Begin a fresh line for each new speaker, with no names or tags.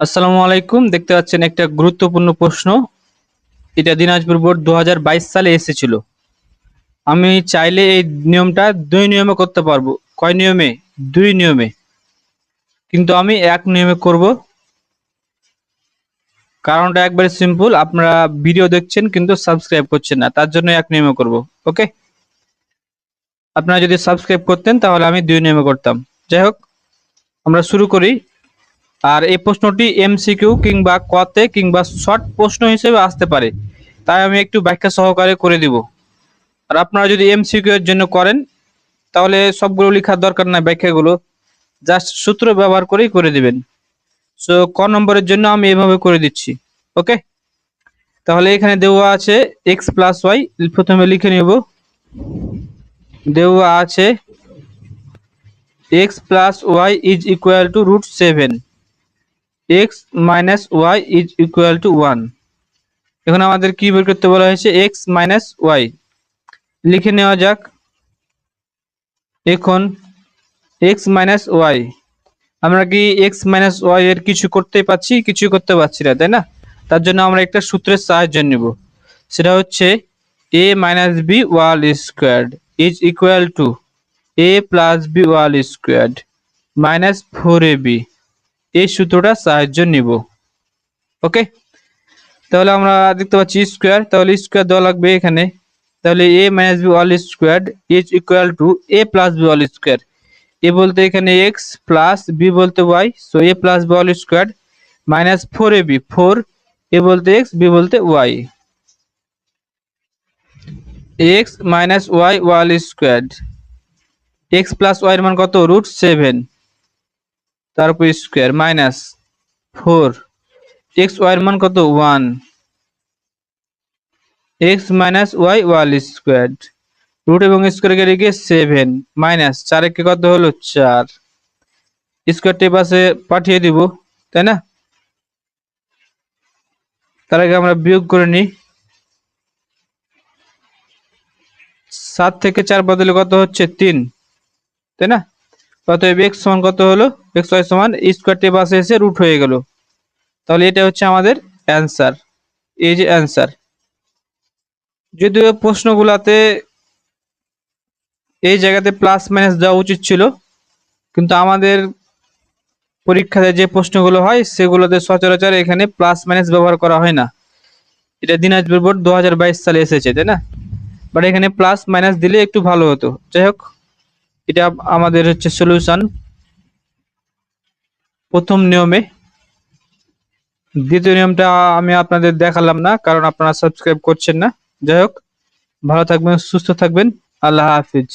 আসসালামু আলাইকুম। দেখতে পাচ্ছেন একটা গুরুত্বপূর্ণ প্রশ্ন। এটা দিনাজপুর বোর্ড দু হাজার বাইশ সালে এসেছিল। আমি চাইলে এই নিয়মটা দুই নিয়মে করতে পারব। কয় নিয়মে? দুই নিয়মে। কিন্তু আমি এক নিয়মে করব। কারণটা একবারে সিম্পল, আপনারা ভিডিও দেখছেন কিন্তু সাবস্ক্রাইব করছেন না, তার জন্য এক নিয়মে করব, ওকে? আপনারা যদি সাবস্ক্রাইব করতেন তাহলে আমি দুই নিয়মে করতাম। যাই হোক, আমরা শুরু করি। আর এই প্রশ্নটি এমসিকিউ কিংবা কতে কিংবা শর্ট প্রশ্ন হিসেবে আসতে পারে। তাই আমি একটু ব্যাখ্যা সহকারে করে দিব। আর আপনারা যদি এমসিকিউ এর জন্য করেন, তাহলে সবগুলো লেখার দরকার নাই ব্যাখ্যাগুলো। জাস্ট সূত্র ব্যবহার করেই করে দিবেন। সো ক নম্বরের জন্য আমি এভাবে করে দিচ্ছি। ওকে তাহলে এখানে দেওয়া আছে এক্স প্লাস ওয়াই প্রথমে লিখে নেব। দেওয়া আছে x plus y is equal to root seven x minus y is equal to one এখন আমাদের কি বের করতে বলা হয়েছে? এক্স মাইনাস ওয়াই লিখে নেওয়া যাক। এখন এক্স মাইনাস ওয়াই আমরা কি এক্স মাইনাস ওয়াই এর কিছু করতেই পারছি কিছু করতে পারছি না, তাই না? তার জন্য আমরা একটা সূত্রের সাহায্য নিব। সেটা হচ্ছে a minus b whole squared is equal to a plus b whole squared minus four a b এই সূত্রটা সাহায্য নিব। ওকে? তাহলে আমরা দেখতে পাচ্ছি স্কোয়ার তাহলে স্কোয়ার দেওয়া লাগবে এখানে। তাহলে a minus b whole square is equal to a plus b whole square a বলতে এখানে এক্স প্লাস বি বলতে y so a plus b whole square minus four a b four a বলতে x B বলতে y x minus y whole square x plus y এর মান কত? Root seven তারপর square minus four x y মান কত? One x minus y whole square root এবং square কে রেখে সেভেন মাইনাস চার একে কত হলো? চার। স্কোয়ারটি পাশে পাঠিয়ে দিব, তাই না? তার আগে আমরা বিয়োগ করে নিই। সাত থেকে চার বদলে কত হচ্ছে? তিন, তাই না? অতএব এক্স সমান কত হলো? এক্স ওয়াই সমান স্কোয়ারটি পাশে এসে রুট হয়ে গেল। তাহলে এটা হচ্ছে আমাদের অ্যান্সার এই যে অ্যান্সার যদিও প্রশ্নগুলাতে এই জায়গাতে প্লাস মাইনাস দেওয়া উচিত ছিল, কিন্তু আমাদের পরীক্ষাতে যে প্রশ্নগুলো হয়, সেগুলোতে সচরাচর এখানে প্লাস মাইনাস ব্যবহার করা হয় না। এটা দিনাজপুর বোর্ড দু হাজার বাইশ সালে এসেছে, তাই না? বাট এখানে প্লাস মাইনাস দিলে একটু ভালো হতো। যাই হোক এটা আমাদের হচ্ছে সলিউশন প্রথম নিয়মে। দ্বিতীয় নিয়মটা আমি আপনাদের দেখালাম না, কারণ আপনারা সাবস্ক্রাইব করছেন না। যাই হোক, ভালো থাকবেন, সুস্থ থাকবেন। আল্লাহ হাফিজ।